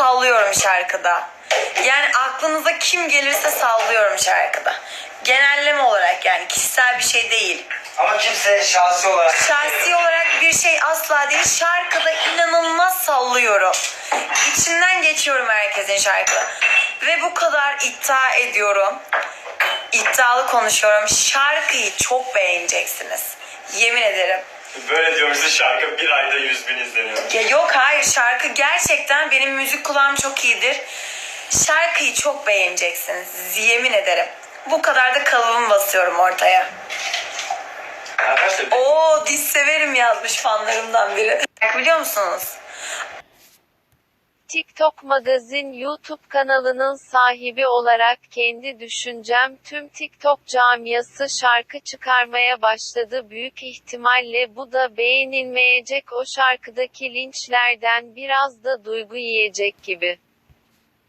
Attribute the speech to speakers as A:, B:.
A: sallıyorum şarkıda. Yani aklınıza kim gelirse sallıyorum şarkıda. Genelleme olarak yani kişisel bir şey değil.
B: Ama kimse şahsi olarak
A: Şahsi olarak bir şey asla değil. Şarkıda inanılmaz sallıyorum. İçinden geçiyorum herkesin şarkıda. Ve bu kadar iddia ediyorum. İddialı konuşuyorum. Şarkıyı çok beğeneceksiniz. Yemin ederim.
C: Böyle diyorum size şarkı bir ayda 100 bin izleniyor.
A: Ya yok hayır şarkı gerçekten benim müzik kulağım çok iyidir. Şarkıyı çok beğeneceksiniz. Yemin ederim. Bu kadar da kalıbımı basıyorum ortaya.
C: Arkadaşlar
A: Oo diz severim yazmış fanlarımdan biri. Biliyor musunuz?
D: TikTok Magazin YouTube kanalının sahibi olarak kendi düşüncem tüm TikTok camiası şarkı çıkarmaya başladı. Büyük ihtimalle bu da beğenilmeyecek o şarkıdaki linçlerden biraz da duygu yiyecek gibi.